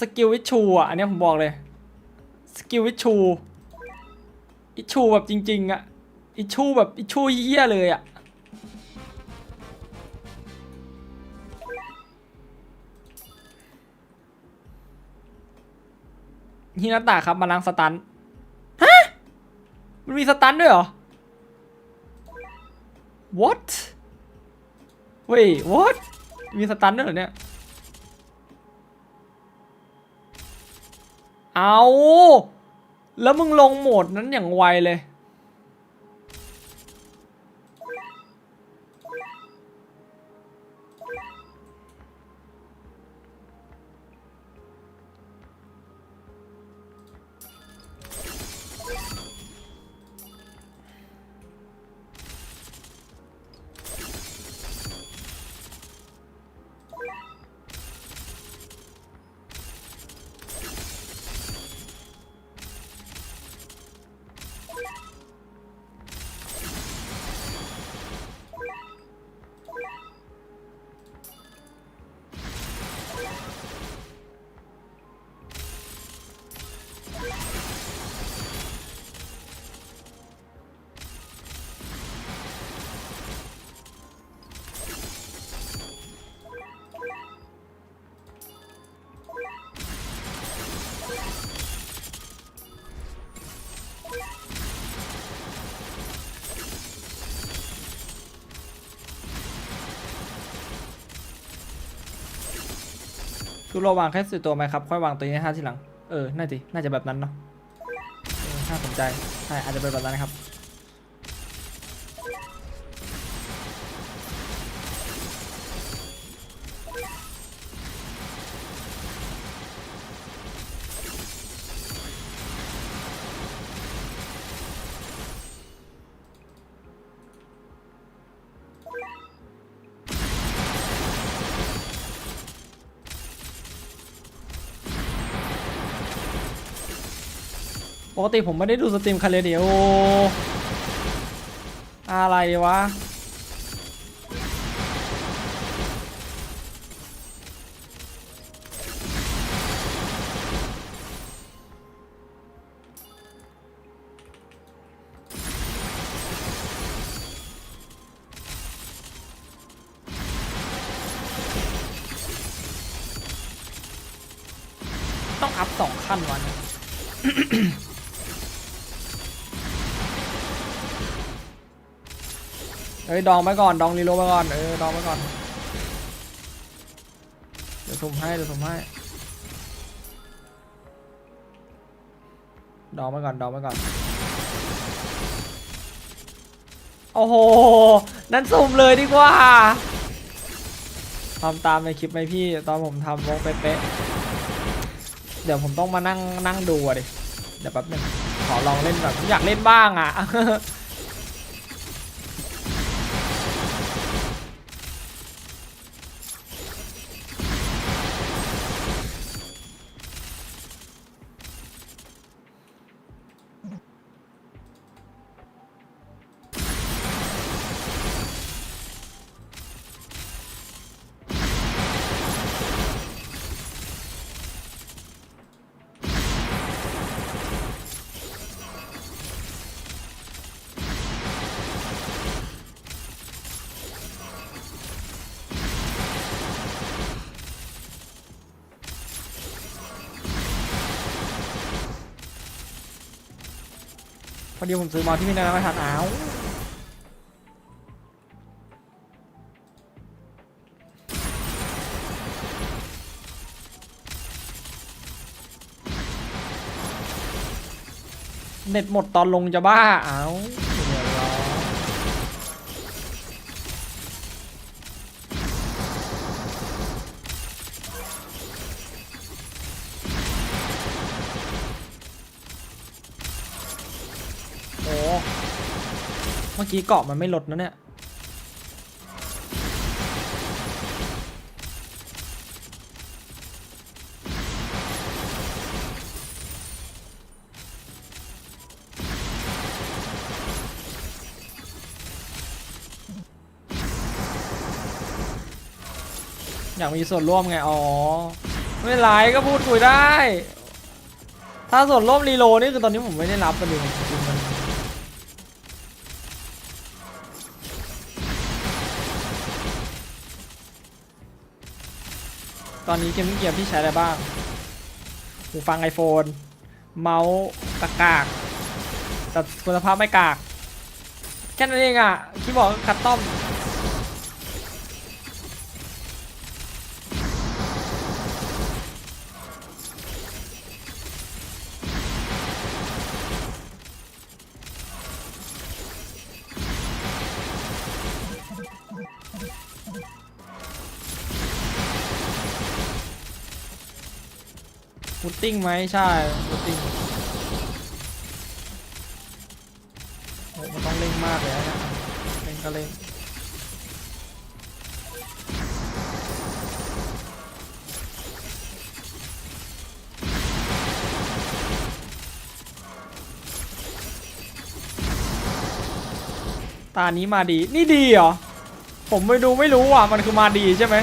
สกิลวิชูอะ อันนี้ผมบอกเลย สกิลวิชูอิชูแบบจริง ๆ อะ อิชูแบบอิชูเยี่ยเลยอะ ฮินาตะครับมาล้างสตัน ฮะ มันมีสตันด้วยเหรอ what เว้ย what มีสตันด้วยเหรอเนี่ย เอา แล้วมึงลงโหมดนั้นอย่างไวเลย คือเระวางแค่สตัวไหมครับ ค่อยวางตัวนี้ห้าทีหลัง เออ น่าจะน่าจะแบบนั้นเนาะน่าสนใจ ใช่ อาจจะเป็นแบบนั้นนะครับ กติผมไม่ได้ดูสตรีมคาเรเดียโออะไรวะ ต้องอัพสองขั้นวัน เอ้ยดองไว้ก่อนดองรีโลไว้ก่อนเออดองไว้ก่อนเดี๋ยวสุ่มให้เดี๋ยวสุ่มให้ดองไว้ก่อนดองไว้ก่อนโอ้โหนั่นสุ่มเลยดีกว่าทำตามในคลิปไหมพี่ตอนผมทำวงเป๊ะเดี๋ยวผมต้องมานั่งนั่งดูอะดิเดี๋ยวแป๊บนึงขอลองเล่นแบบอยากเล่นบ้างอะ ดีผมซื้อมาที่นี่นะไม่ทันอ้าวเน็ตหมดตอนลงจะบ้าเอ้า เมื่อกี้เกาะมันไม่ลดนะเนี่ย อยากมีส่วนร่วมไง อ๋อ ไม่เป็นไรก็พูดคุยได้ ถ้าส่วนร่วมรีโลนี่คือตอนนี้ผมไม่ได้รับประเด็น ตอนนี้เกมมิ่งเกียร์พี่ใช้อะไรบ้างหูฟัง iPhone เมาส์กากากแต่คุณภาพไม่กาก แค่นั้นเองอะคีย์บอร์ดคัสตอม ติ้งไหมใช่พุตติ้งโอ้มันต้องเร่งมากเลยนะเร่งก็เร่งตานี้มาดี นี่ดีเหรอ ผมไม่ดูไม่รู้อะ มันคือมาดีใช่ไหม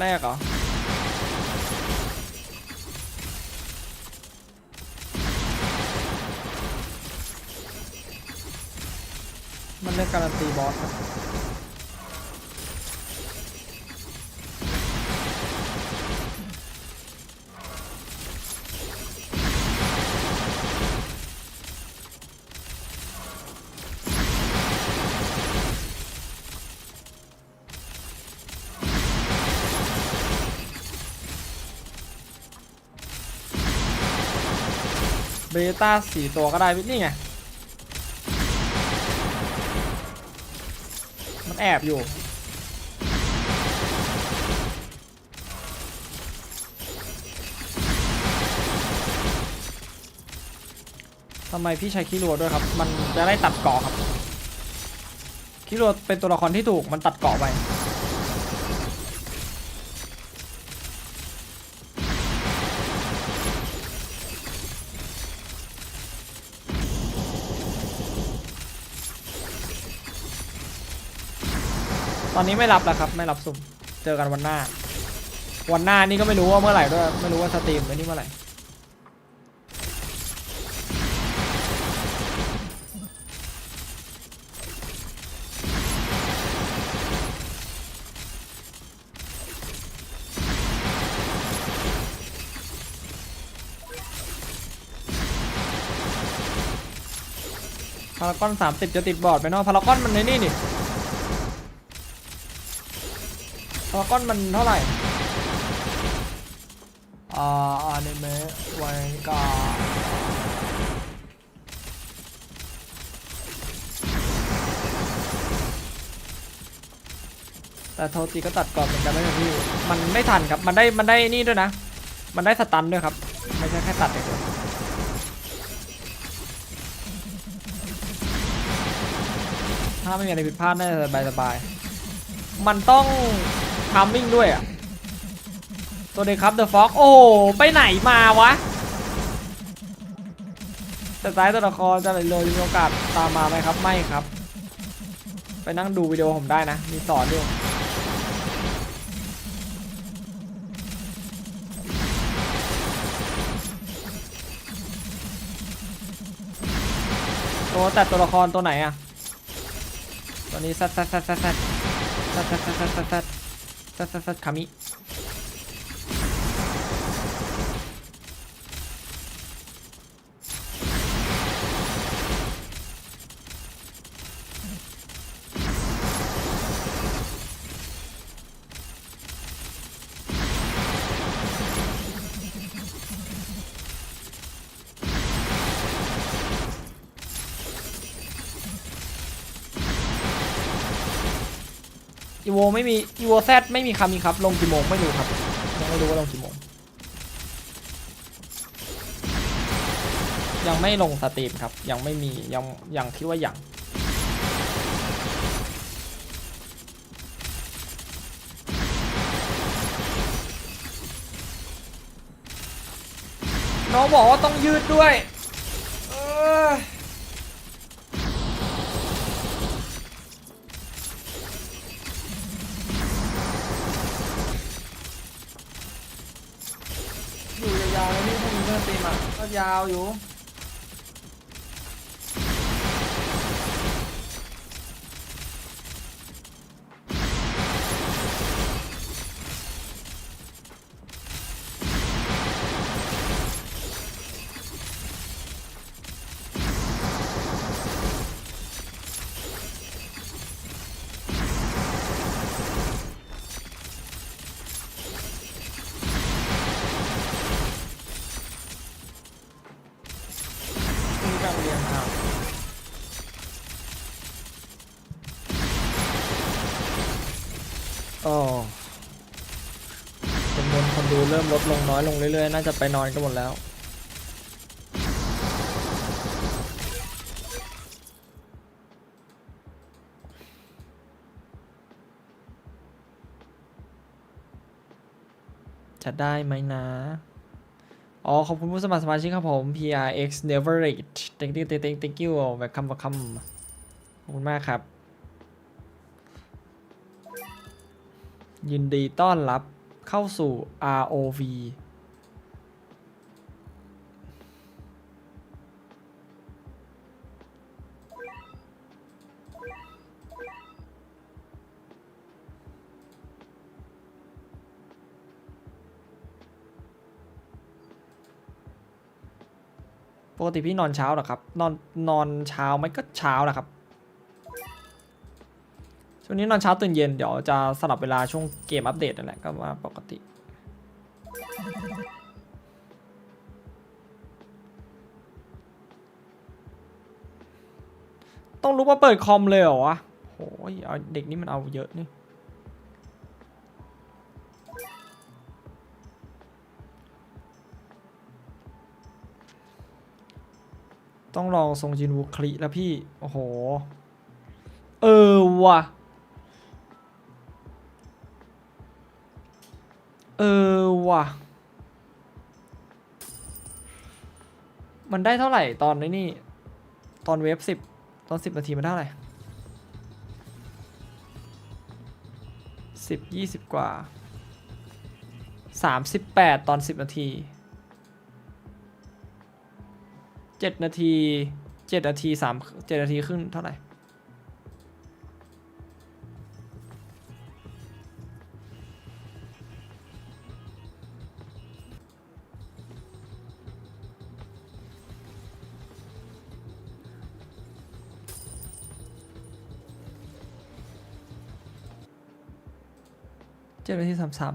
แรกเหรอ มันเลือกการันตีบอส เบต้าสี่ตัวก็ได้พี่นี่ไง มันแอบอยู่ ทำไมพี่ใช้คิรัวด้วยครับ มันจะได้ตัดเกาะครับ คิรัวเป็นตัวละครที่ถูกมันตัดเกาะไป ตอนนี้ไม่รับแล้วครับ ไม่รับสุ่ม เจอกันวันหน้า วันหน้านี่ก็ไม่รู้ว่าเมื่อไหร่ด้วย ไม่รู้ว่าสตรีมไอ้นี่เมื่อไหร่ พารากอนสามสิบจะติดบอร์ดไปเนาะพารากอนมันในนี่นี่พา ราก้อนมันเท่าไหร่ อ่าอนิเมะไวกาแต่โทตีก็ตัดก่อนเหมือนกันนะพี่ มันไม่ทันครับ มันได้ มันได้นี่ด้วยนะ มันได้สตันด้วยครับ ไม่ใช่แค่ตัดเฉยถ้าไม่มีอะไรผิดพลาดน่าจะสบายสบาย มันต้อง ทามมิ่งด้วยอะตัวเด็กครับเดอะฟ็อกโอ้โหไปไหนมาวะแต่ซ้ายตัวละครจะเลยเลยมีโอกาสตามมาไหมครับไม่ครับ ไปนั่งดูวิดีโอผมได้นะ มีสอนด้วยตัวแต่ตัวละครตัวไหนอะตัวนี้ซัดซัดซัดซัดซัดซัดซัดซัดซัดซัด さささ紙。 อีโวไม่มีอีโวแซดไม่มีคำมีครับ ลงกี่โมงไม่รู้ครับยังไม่รู้ว่าลงกี่โมง ยังไม่ลงสตรีมครับ ยังไม่มียังยังคิดว่ายังน้องบอกว่าต้องยืดด้วยเอ้ยาวอยู่ ลดลงน้อยลงเรื่อยๆ น่าจะไปนอนกันหมดแล้ว จะได้ไหมนะ อ๋อ ขอบคุณผู้สมัครสมาชิกครับผม PRX Never Rate thank you thank you thank you welcome welcome ขอบคุณมากครับ ยินดีต้อนรับ เข้าสู่ ROV ปกติพี่นอนเช้าหรอครับ นอนนอนเช้าไหมก็เช้าแหละครับ ช่วงนี้นอนเช้าตื่นเย็นเดี๋ยวจะสลับเวลาช่วงเกมอัปเดตนั่นแหละก็ว่าปกติต้องรู้ว่าเปิดคอมเลยเหรอวะโหยเอาเด็กนี่มันเอาเยอะนี่ ต้องลองทรงจินวูคลิแล้วพี่ โอ้โห เออว่ะ เออว่ะ มันได้เท่าไหร่ตอนนี้นี่ ตอนเวฟสิบตอนสิบนาทีมันได้เท่าไหร่สิบยี่สิบกว่าสามสิบแปดตอนสิบนาทีเจ็ดนาทีเจ็ดนาทีสามเจ็ดนาทีครึ่งเท่าไหร่ เจ็ดนาทีสามสาม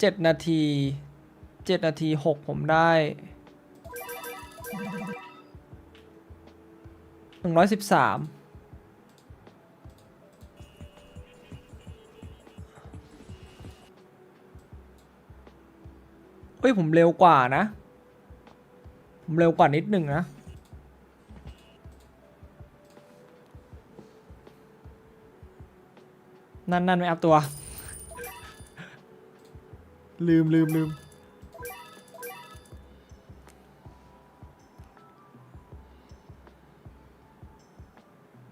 เจ็ดนาทีเจ็ดนาทีหกผมได้หนึ่งร้อยสิบสามเฮ้ย ผมเร็วกว่านะ ผมเร็วกว่านิดหนึ่งนะนั่นนั่นไม่อัพตัว ลืมลืมลืม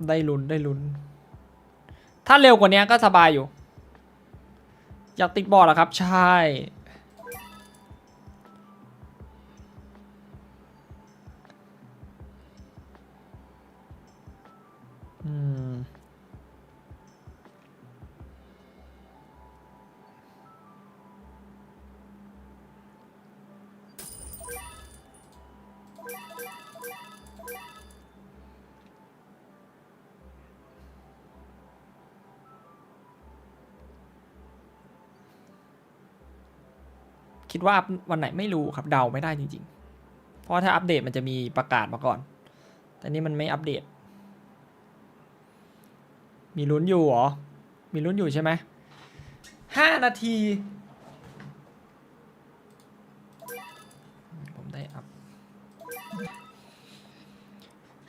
ได้ลุ้นได้ลุ้น ถ้าเร็วกว่านี้ก็สบายอยู่ อยากติดบอร์ดเหรอครับ ใช่ คิดว่าวันไหนไม่รู้ครับเดาไม่ได้จริงๆ เพราะถ้าอัปเดตมันจะมีประกาศมาก่อน แต่นี่มันไม่อัปเดต มีลุ้นอยู่เหรอ มีลุ้นอยู่ใช่ไหมห้านาที ผมได้อัพ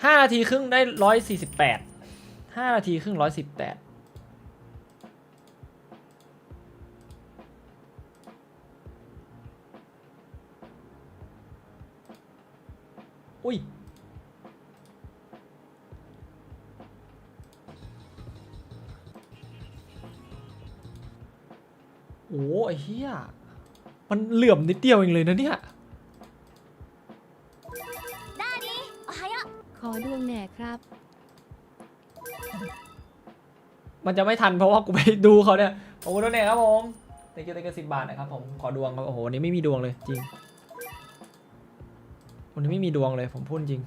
ห้านาทีครึ่งได้ร้อยสี่สิบแปดห้านาทีครึ่งร้อยสิบแปด โอ้ไอ้เหี้ย มันเหลื่อมนิดเดียวเองเลยนะเนี่ย ขอดวงแหน่ครับ มันจะไม่ทันเพราะว่ากูไปดูเขาเนี่ยโอ้คุด้วยเน่ครับผมในกิจกรรมสิบบาทนะครับผม ขอดวงครับ โอ้โหนี่ไม่มีดวงเลยจริง วันนี้ไม่มีดวงเลยผมพูดจริง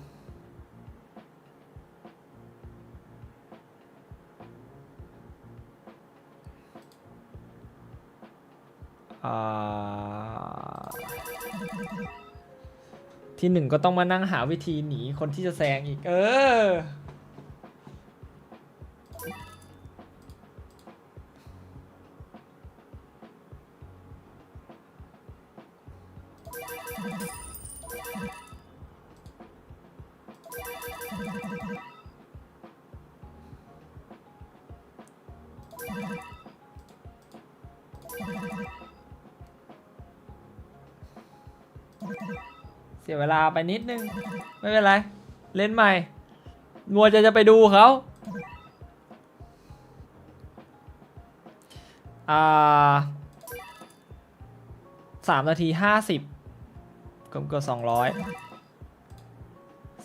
ที่หนึ่งก็ต้องมานั่งหาวิธีหนีคนที่จะแซงอีก เออาไปนิดนึง ไม่เป็นไร เล่นใหม่งัวจะจะไปดูเขาอ่าสามนาทีห้าสิบเกือบเกือบสองร้อย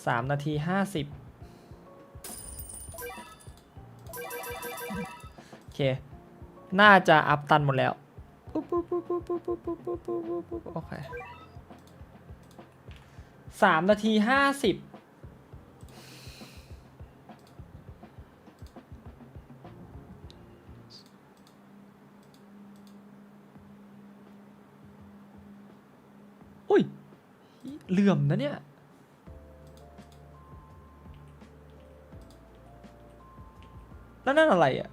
สามนาทีห้าสิบโอเค น่าจะอัพตันหมดแล้วโอเค สามนาทีห้าสิบอุ้ยเหลื่อมนะเนี่ยแล้วนั่นอะไรอะ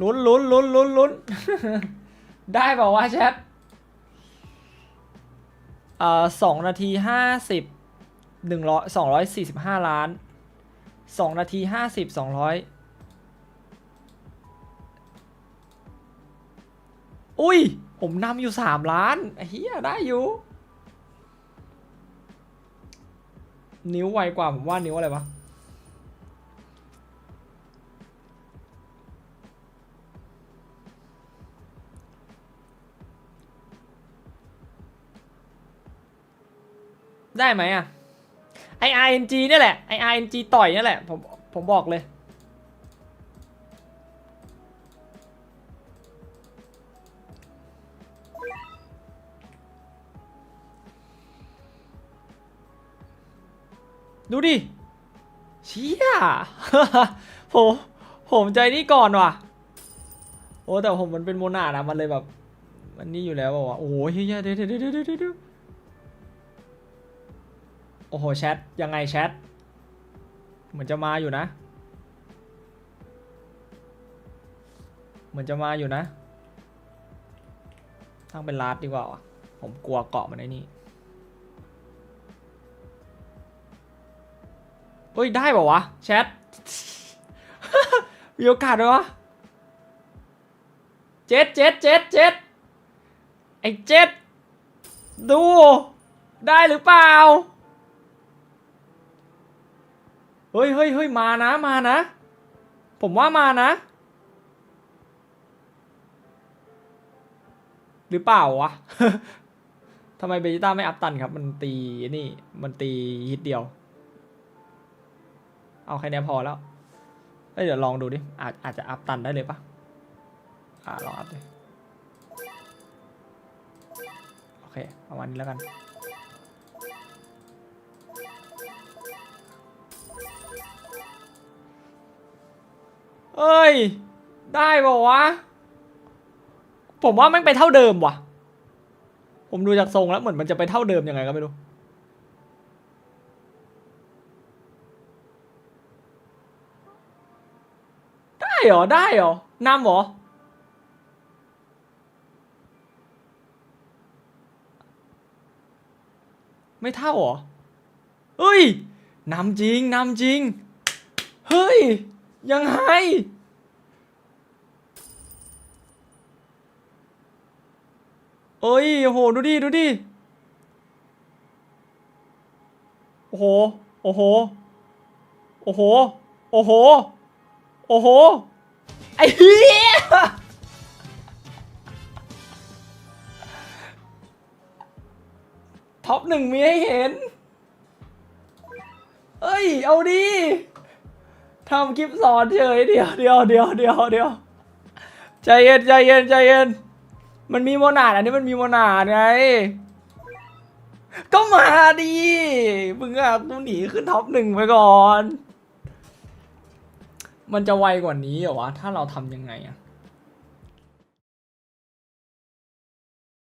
ลุ้นลุ้นลุ้นลุ้นลุ้นได้เปล่าวะแชทเอ่อสองนาทีห้าสิบหนึ่งร้อยสองร้อยสี่สิบห้าล้านสองนาทีห้าสิบสองร้อยอุ้ย ผมนำอยู่สามล้านเฮียได้อยู่ นิ้วไวกว่า ผมว่านิ้วอะไรวะ ได้ไหมอะไอ RNG เนี่ยแหละไอ RNG ต่อยเนี่ยแหละ ผมผมบอกเลย ดูดิ เชี่ยผมผมใจนี่ก่อนว่ะ โอ้แต่ผมมันเป็นโมนาดอะมันเลยแบบ มันนี่อยู่แล้วอะว่ะโอ้โหเฮียเดี๋ยวเดี๋ยวเดี๋ยวเดี๋ยวเดี๋ยว อ้โหแชทยังไงแชทเหมือนจะมาอยู่นะ เหมือนจะมาอยู่นะตั้งเป็นลาดดีกว่าผมกลัวเกาะมันไอ้นี่เฮ้ยได้ป่าวะแชทมีโอกาสไหมวะเจ็ดเจ็ดเจ็ดเจ็ดไอ้เจ็ดดู ได้หรือเปล่า เฮ้ยเฮ้ยเฮ้ยมานะมานะ ผมว่ามานะ หรือเปล่าวะทำไมเบจิต้าไม่อัพตันครับ มันตีนี่ มันตีฮิตเดียว เอาแค่นี้พอแล้วเเดี๋ยวลองดูดิ อาจอาจจะอัพตันได้เลยปะอ่าลองอัพดิโอเค ประมาณนี้แล้วกัน เอ้ย ได้บอกวะ ผมว่าม่งไปเท่าเดิมว่ะ ผมดูจากทรงแล้วเหมือนมันจะไปเท่าเดิมยังไงก็ไม่รู้ ได้เหรอ ได้เหรอนำเหรอ ไม่เท่าเหรอเฮ้ยนำจริงนำจริง เฮ้ย ยังไง เอ้ยโห ดูดิ ดูดิ โอ้โห โอ้โห โอ้โห โอ้โห โอ้โห ไอ้เหี้ย ท็อปหนึ่งมีให้เห็น เอ้ย เอาดิ ทำคลิปสอนเฉยเดี๋ยวเดี๋ยวเดี๋ยวเดี๋ยวเดี๋ยวใจเย็นใจเย็นใจเย็น มันมีโมนาดอันนี้มันมีโมนาดไง ก็มาดิมึงอะกูหนีขึ้นท็อปหนึ่งไปก่อน มันจะไวกว่านี้เหรอวะ ถ้าเราทำยังไงอะ